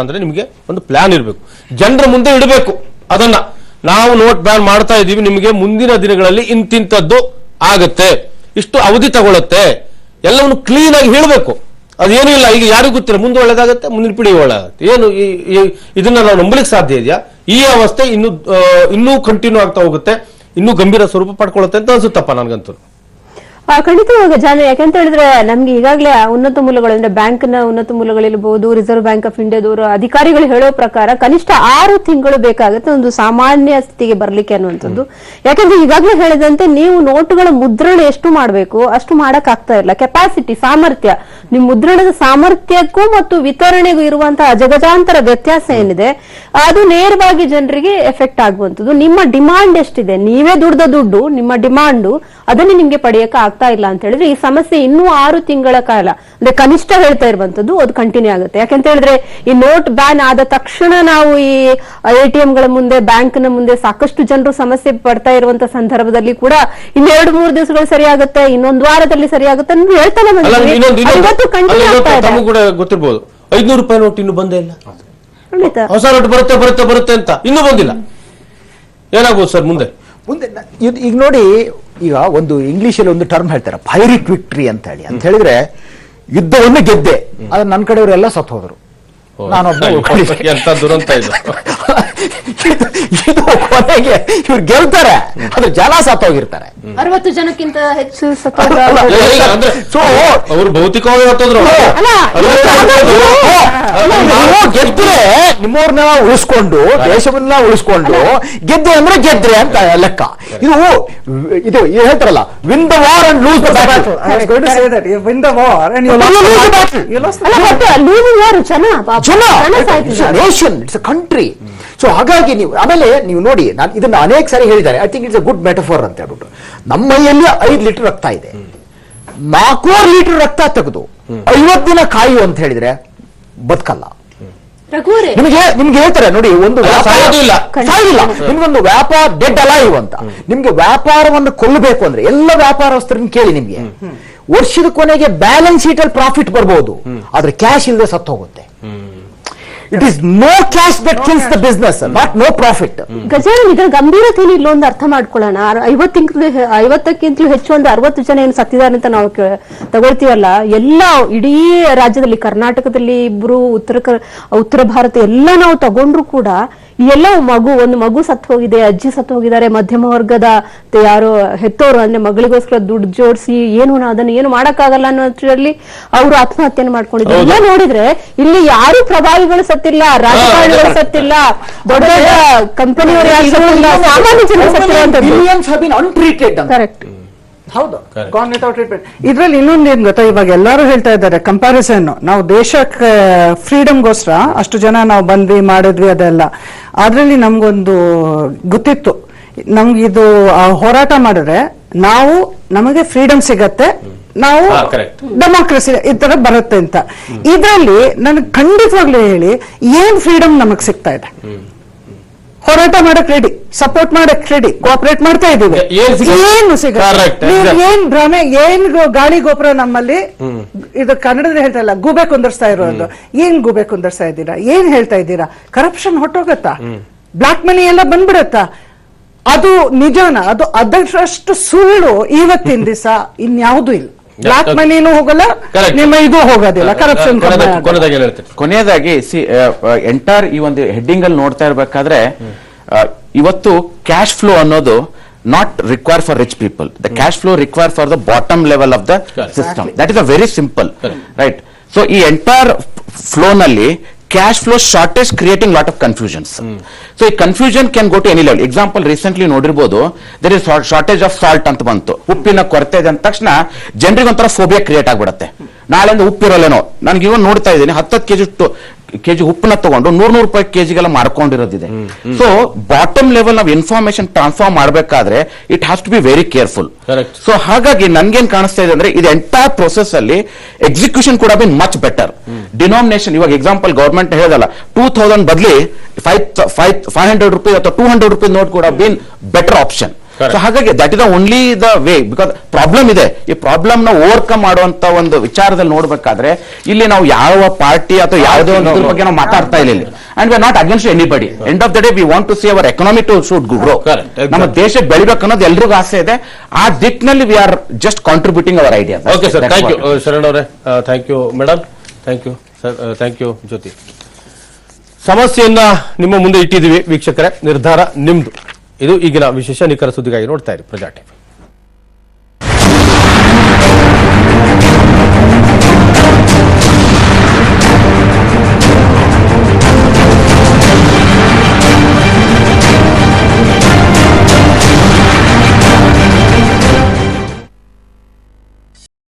ಅಂದ್ರೆ ನಿಮಗೆ ಒಂದು ಪ್ಲಾನ್ ಇರಬೇಕು. ಜನರ ಮುಂದೆ ಇಡಬೇಕು ಅದನ್ನ. ನಾವು ನೋಟ್ ಬ್ಯಾನ್ ಮಾಡ್ತಾ ಇದೀವಿ ನಿಮಗೆ ಮುಂದಿನ ದಿನಗಳಲ್ಲಿ ಇಂತಿಂತದ್ದು ಆಗತ್ತೆ. ಇಷ್ಟು ಅವಧಿ ತಗೊಳತ್ತೆ. ಎಲ್ಲವನ್ನು ಕ್ಲೀನ್ ಆಗಿ ಹೇಳಬೇಕು. ಅದೇನೂ ಇಲ್ಲ, ಈಗ ಯಾರಿಗೂ ಗೊತ್ತಿಲ್ಲ, ಮುಂದೆ ಒಳ್ಳೇದಾಗತ್ತೆ, ಮುಂದಿನ ಪೀಳಿಗೆ ಒಳ್ಳೇದಾಗತ್ತೆ. ಏನು ಇದನ್ನ ನಾವು ನಂಬಲಿಕ್ಕೆ ಸಾಧ್ಯ ಇದೆಯಾ? ಈ ಅವಸ್ಥೆ ಇನ್ನು ಇನ್ನೂ ಕಂಟಿನ್ಯೂ ಆಗ್ತಾ ಹೋಗುತ್ತೆ, ಇನ್ನೂ ಗಂಭೀರ ಸ್ವರೂಪ ಪಡ್ಕೊಳ್ಳುತ್ತೆ ಅಂತ ಅನ್ಸುತ್ತಪ್ಪ ನನ್ಗಂತೂ. ಖಂಡಿತವಾಗ ಜಾನ ಯಾಕಂತ ಹೇಳಿದ್ರೆ ನಮ್ಗೆ ಈಗಾಗಲೇ ಉನ್ನತ ಮೂಲಗಳು ಅಂದ್ರೆ ನ ಉನ್ನತ ಮೂಲಗಳಿರ್ಬೋದು ರಿಸರ್ವ್ ಬ್ಯಾಂಕ್ ಆಫ್ ಇಂಡಿಯಾದವರು ಅಧಿಕಾರಿಗಳು ಹೇಳೋ ಪ್ರಕಾರ ಕನಿಷ್ಠ ಆರು ತಿಂಗಳು ಬೇಕಾಗುತ್ತೆ ಒಂದು ಸಾಮಾನ್ಯ ಸ್ಥಿತಿಗೆ ಬರ್ಲಿಕ್ಕೆ ಅನ್ನುವಂಥದ್ದು. ಯಾಕಂದ್ರೆ ಈಗಾಗಲೇ ಹೇಳಿದಂತೆ ನೀವು ನೋಟುಗಳ ಮುದ್ರಣ ಎಷ್ಟು ಮಾಡಬೇಕು ಅಷ್ಟು ಮಾಡಕ್ ಆಗ್ತಾ ಇಲ್ಲ. ಕೆಪಾಸಿಟಿ ಸಾಮರ್ಥ್ಯ. ನಿಮ್ ಮುದ್ರಣದ ಸಾಮರ್ಥ್ಯಕ್ಕೂ ಮತ್ತು ವಿತರಣೆಗೂ ಇರುವಂತಹ ಅಜಗಜಾಂತರ ವ್ಯತ್ಯಾಸ ಏನಿದೆ ಅದು ನೇರವಾಗಿ ಜನರಿಗೆ ಎಫೆಕ್ಟ್ ಆಗುವಂಥದ್ದು. ನಿಮ್ಮ ಡಿಮಾಂಡ್ ಎಷ್ಟಿದೆ? ನೀವೇ ದುಡ್ದ ದುಡ್ಡು ನಿಮ್ಮ ಡಿಮಾಂಡು ಅದನ್ನೇ ನಿಮ್ಗೆ ಪಡೆಯಕ್ಕೆ ಆಗ್ತಾ ಇಲ್ಲ ಅಂತ ಹೇಳಿದ್ರೆ ಈ ಸಮಸ್ಯೆ ಇನ್ನೂ ಆರು ತಿಂಗಳ ಕಾಲ ಅಂದ್ರೆ ಕನಿಷ್ಠ ಹೇಳ್ತಾ ಇರುವಂತದ್ದು ಅದು ಕಂಟಿನ್ಯೂ ಆಗುತ್ತೆ. ಯಾಕಂತ ಹೇಳಿದ್ರೆ ಈ ನೋಟ್ ಬ್ಯಾನ್ ಆದ ತಕ್ಷಣ ನಾವು ಈ ಎಟಿಎಂ ಗಳ ಮುಂದೆ ಬ್ಯಾಂಕ್ನ ಮುಂದೆ ಸಾಕಷ್ಟು ಜನರು ಸಮಸ್ಯೆ ಪಡ್ತಾ ಇರುವಂತ ಸಂದರ್ಭದಲ್ಲಿ ಕೂಡ ಇನ್ನೆರಡು ಮೂರು ದಿವಸಗಳು ಸರಿಯಾಗುತ್ತೆ ಇನ್ನೊಂದು ವಾರದಲ್ಲಿ ಸರಿಯಾಗುತ್ತೆ ಆಗುತ್ತೆ ಹೇಳ್ತಾನೆ ಗೊತ್ತಿರ್ಬೋದು. ಐದ್ನೂರು ರೂಪಾಯಿ ನೋಟ್ ಇನ್ನು ಬಂದೇ ಇಲ್ಲ. ಹೊಸ ನೋಟ್ ಬರುತ್ತೆ ಬರುತ್ತೆ ಬರುತ್ತೆ ಅಂತ ಇನ್ನೂ ಬಂದಿಲ್ಲ. ಏನಾಗ್ಬೋದು ಸರ್ ಮುಂದೆ? ಮುಂದೆ ಈಗ ನೋಡಿ ಈಗ ಒಂದು ಇಂಗ್ಲಿಷಲ್ಲಿ ಒಂದು ಟರ್ಮ್ ಹೇಳ್ತಾರೆ ಪೈರಿಟ್ ವಿಕ್ಟ್ರಿ ಅಂತ ಹೇಳಿ. ಅಂತ ಹೇಳಿದ್ರೆ ಯುದ್ಧವನ್ನು ಗೆದ್ದೆ. ಆದ್ರೆ ನನ್ನ ಕಡೆಯವರೆಲ್ಲ ಸತ್ತು ಹೋದ್ರು. ನಾನೊಬ್ಬ ಕೊನೆಗೆ ಇವ್ರು ಗೆಲ್ತಾರೆ. ಅದು ಜನ ಸತ್ತೋಗಿರ್ತಾರೆ ಅರವತ್ತು ಜನಕ್ಕಿಂತ ಹೆಚ್ಚು So, ಅವರು ಭೌತಿಕವಾಗಿ ಹೊತ್ತೋದ್ರು ಗೆದ್ರೆ ನಿಮ್ಮವ್ರನ್ನ ಉಳಿಸ್ಕೊಂಡು ದೇಶವನ್ನ ಉಳಿಸ್ಕೊಂಡು ಗೆದ್ದೆ ಅಂದ್ರೆ ಗೆದ್ರೆ ಅಂತ ಲೆಕ್ಕ ಇದು ಇದು ಇದು ಹೇಳ್ತಾರಲ್ಲ win the war and lose the battle ಜನ. Nation it's a country so ಹಾಗಾಗಿ ನೀವು ಆಮೇಲೆ ನೀವು ನೋಡಿ ನಾನು ಇದನ್ನ ಅನೇಕ ಸಾರಿ ಹೇಳಿದ್ದಾರೆ. I think it's a good metaphor ಅಂತ ಹೇಳ್ಬಿಟ್ಟು. ನಮ್ಮ ಮೈಯಲ್ಲಿ ಐದು ಲೀಟರ್ ರಕ್ತ ಇದೆ. ನಾಲ್ಕೂವರೆ ಲೀಟರ್ ರಕ್ತ ತೆಗೆದು ಐವತ್ತು ದಿನ ಕಾಯು ಅಂತ ಹೇಳಿದ್ರೆ ಬದುಕಲ್ಲ. ನಿಮ್ಗೆ ನಿಮಗೆ ನಿಮ್ಗೆ ಹೇಳ್ತಾರೆ ನೋಡಿ ಒಂದು ಇಲ್ಲ. ನಿಮ್ಗೊಂದು ವ್ಯಾಪಾರ ಡೆಡ್ ಅಲೈವ್ ಅಂತ. ನಿಮ್ಗೆ ವ್ಯಾಪಾರವನ್ನು ಕೊಲ್ಲಬೇಕು ಅಂದ್ರೆ ಎಲ್ಲ ವ್ಯಾಪಾರಸ್ಥರನ್ನ ಕೇಳಿ ನಿಮ್ಗೆ. ವರ್ಷದ ಕೊನೆಗೆ ಬ್ಯಾಲೆನ್ಸ್ ಶೀಟ್ ಅಲ್ಲಿ ಪ್ರಾಫಿಟ್ ಬರ್ಬೋದು. ಆದ್ರೆ ಕ್ಯಾಶ್ ಇಲ್ಲದೆ ಸತ್ತು ಹೋಗುತ್ತೆ it is no cash that kills the business not no profit Gajanan ಇದರ ಇಲ್ಲ ಒಂದು ಅರ್ಥ ಮಾಡ್ಕೊಳ್ಳೋಣ. ಐವತ್ತಿಂತಲೂ ಐವತ್ತಕ್ಕಿಂತಲೂ ಹೆಚ್ಚು ಒಂದು ಅರವತ್ತು ಜನ ಏನು ಸತ್ತಿದ್ದಾರೆ ಅಂತ ನಾವು ತಗೊಳ್ತೀವಲ್ಲ ಎಲ್ಲ ಇಡೀ ರಾಜ್ಯದಲ್ಲಿ ಕರ್ನಾಟಕದಲ್ಲಿ ಇಬ್ರು ಉತ್ತರ ಉತ್ತರ ಭಾರತ ಎಲ್ಲ ನಾವು ತಗೊಂಡ್ರು ಕೂಡ ಈ ಎಲ್ಲ ಮಗು ಒಂದು ಮಗು ಸತ್ತು ಹೋಗಿದೆ ಅಜ್ಜಿ ಸತ್ತು ಹೋಗಿದ್ದಾರೆ ಮಧ್ಯಮ ವರ್ಗದ ಯಾರೋ ಹೆತ್ತೋರು ಅಂದ್ರೆ ಮಗಳಿಗೋಸ್ಕರ ದುಡ್ಡು ಜೋಡಿಸಿ ಏನು ಅದನ್ನ ಏನು ಮಾಡಕ್ಕಾಗಲ್ಲ ಅನ್ನೋದ್ರಲ್ಲಿ ಅವರು ಆತ್ಮಹತ್ಯೆಯನ್ನು ಮಾಡ್ಕೊಂಡಿದ್ರು. ಎಲ್ಲ ನೋಡಿದ್ರೆ ಇಲ್ಲಿ ಯಾರು ಪ್ರಭಾವಿಗಳು ಸತ್ತಿಲ್ಲ ರಾಜಕಾರಣಿಗಳು. ಸತ್ತಿಲ್ಲ ದೊಡ್ಡ ದೊಡ್ಡ ಕಂಪನಿಯವರು ಯಾರು ಸತ್ತಿಲ್ಲ ಸಾಮಾನ್ಯ ಜನರು ಸತ್ತಿಲ್ಲ ಅಂತ ಕರೆಕ್ಟ್. ಹೌದು. ಗಾನ್ ವಿತೌಟ್ ಟ್ರೀಟ್ಮೆಂಟ್ ಇದ್ರಲ್ಲಿ ಇನ್ನೊಂದು ಏನ್ ಗೊತ್ತಾ? ಇವಾಗ ಎಲ್ಲರೂ ಹೇಳ್ತಾ ಇದ್ದಾರೆ ಕಂಪ್ಯಾರಿಸನ್ ನಾವು ದೇಶಕ್ಕೆ ಫ್ರೀಡಮ್ಗೋಸ್ಕರ ಅಷ್ಟು ಜನ ನಾವು ಬಂದ್ವಿ ಮಾಡಿದ್ವಿ ಅದೆಲ್ಲ. ಅದ್ರಲ್ಲಿ ನಮ್ಗೊಂದು ಗೊತ್ತಿತ್ತು. ನಮ್ಗೆ ಇದು ಹೋರಾಟ ಮಾಡಿದ್ರೆ ನಾವು ನಮಗೆ ಫ್ರೀಡಮ್ ಸಿಗತ್ತೆ ನಾವು ಡೆಮೋಕ್ರಸಿ ಈ ತರ ಬರುತ್ತೆ ಅಂತ. ಇದರಲ್ಲಿ ನನಗೆ ಖಂಡಿತವಾಗ್ಲೂ ಹೇಳಿ ಏನ್ ಫ್ರೀಡಮ್ ನಮಗ್ ಸಿಗ್ತಾ ಇದೆ? ಹೋರಾಟ ಮಾಡಕ್ ರೆಡಿ ಸಪೋರ್ಟ್ ಮಾಡಕ್ ರೆಡಿ ಕೋಆಪರೇಟ್ ಮಾಡ್ತಾ ಇದೀವಿ ಏನು. ಏನ್ ಭ್ರಮೆ ಏನ್ ಗಾಳಿ ಗೋಪುರ ನಮ್ಮಲ್ಲಿ ಇದು ಕನ್ನಡದಲ್ಲಿ ಹೇಳ್ತಾ ಇಲ್ಲ ಗೂಬೆ ಕುಂದರ್ಸ್ತಾ ಇರೋದು. ಏನ್ ಗೂಬೆ ಕುಂದರ್ಸ್ತಾ ಇದ್ದೀರಾ? ಏನ್ ಹೇಳ್ತಾ ಇದ್ದೀರಾ? ಕರಪ್ಷನ್ ಹೊಟ್ಟೋಗತ್ತಾ ಬ್ಲಾಕ್ ಮನಿ ಎಲ್ಲ ಬಂದ್ಬಿಡತ್ತಾ? ಅದು ನಿಜಾನ ಅದು ಅದರಷ್ಟು ಸುಳ್ಳು ಇವತ್ತಿನ ದಿವಸ ಇನ್ಯಾವುದೂ ಇಲ್ಲ. ಬ್ಲಾಕ್ ಮನಿನು ಹೋಗಲ್ಲ ನಿಮ್ಮ ಇದು ಹೋಗೋದಿಲ್ಲ. ಕರಪ್ಷನ್ ಕೊನೆದಾಗಿ- ಕೊನೆದಾಗಿ ಕೊನೆಯದಾಗಿ ಸಿ ಎಂಟರ್ ಈ ಒಂದು ಹೆಡ್ಡಿಂಗ್ ಅಲ್ಲಿ ನೋಡ್ತಾ ಇರ್ಬೇಕಾದ್ರೆ ಇವತ್ತು ಕ್ಯಾಶ್ ಫ್ಲೋ ಅನ್ನೋದು not require for rich people the cash flow require for the bottom level of the Correct. System that is a very simple right so ಈ ಎಂಟೈರ್ ಫ್ಲೋ ನಲ್ಲಿ cash flow shortage creating lot of confusions so ಈ confusion can go to any level example recently ನೋಡಿರ್ಬೋದು there is shortage of salt ಅಂತ ಬಂತು. ಉಪ್ಪಿನ ಕೊರತೆ ಇದೆ ಅಂದ ತಕ್ಷಣ ಜನರಿಗೆ ಒಂಥರ ಫೋಬಿಯಾ ಕ್ರಿಯೇಟ್ ಆಗ್ಬಿಡುತ್ತೆ. ನಾಳೆಯಿಂದ ಉಪ್ಪಿರಲ್ಲೇನೋ? ನನಗೆ ಇವನ್ ನೋಡ್ತಾ ಇದ್ದೀನಿ. ಹತ್ತತ್ತು ಕೆಜಿ ಕೆಜಿ ಉಪ್ಪನ್ನ ತಗೊಂಡು ನೂರ್ ನೂರು ರೂಪಾಯಿ ಕೆಜಿಗೆಲ್ಲ ಮಾಡ್ಕೊಂಡಿರೋದಿದೆ ಸೊ ಬಾಟಮ್ ಲೆವೆಲ್ ನಾವು ಇನ್ಫಾರ್ಮೇಶನ್ ಟ್ರಾನ್ಸ್ಫಾರ್ಮ್ ಮಾಡಬೇಕಾದ್ರೆ it has to be very careful. So ಹಾಗಾಗಿ ನನ್ಗೇನ್ ಕಾಣಿಸ್ತಾ ಇದೆ ಅಂದ್ರೆ ಇದು ಎಂಟೈರ್ ಪ್ರೊಸೆಸ್ ಅಲ್ಲಿ ಎಕ್ಸಿಕ್ಯೂಷನ್ ಕೂಡ ಬಿನ್ ಮಚ್ ಬೆಟರ್ ಡಿನಾಮಿನೇಷನ್ ಇವಾಗ ಎಕ್ಸಾಂಪಲ್ ಗವರ್ಮೆಂಟ್ ಹೇಳಲ್ಲ ಟೂ ತೌಸಂಡ್ ಬದಲಿ five five five hundred rupees ಅಥವಾ ಟೂ ಹಂಡ್ರೆಡ್ ರುಪೀಸ್ ನೋಟ್ ಕೂಡ ಬಿನ್ ಬೆಟರ್ ಆಪ್ಷನ್. ಸೊ ಹಾಗಾಗಿ that is the only the way because problem ಇದೆ. ಈ ಪ್ರಾಬ್ಲಮ್ನ ಓವರ್ಕಮ್ ಮಾಡುವಂತ ಒಂದು ವಿಚಾರದಲ್ಲಿ ನೋಡ್ಬೇಕಾದ್ರೆ ಇಲ್ಲಿ ನಾವು ಯಾವ ಪಾರ್ಟಿ ಅಥವಾ ಯಾವುದೇ ಒಂದು ಬಗ್ಗೆ ನಾವು ಮಾತಾಡ್ತಾ ಇಲ್ಲ ಇಲ್ಲಿ. And we not against anybody end of the day we want to see our economy to should grow ನಮ್ಮ ದೇಶ ಬೆಳಿಬೇಕು ಅನ್ನೋದು ಎಲ್ರಿಗೂ ಆಸೆ ಇದೆ. ಆ ದಿಕ್ಕಿನಲ್ಲಿ we are just contributing our idea okay sir thank you Sharan ಅವರೇ thank you madam thank you sir thank you Jyoti. ಸಮಸ್ಯೆಯನ್ನ ನಿಮ್ಮ ಮುಂದೆ ಇಟ್ಟಿದ್ದೀವಿ ವೀಕ್ಷಕರೇ. ನಿರ್ಧಾರ ನಿಮ್ದು. ಇದು ಈಗಿನ ವಿಶೇಷ ನಿಖರ ಸುದ್ದಿಗಾಗಿ ನೋಡ್ತಾ ಇರಿ ಪ್ರಜಾ ಟಿವಿ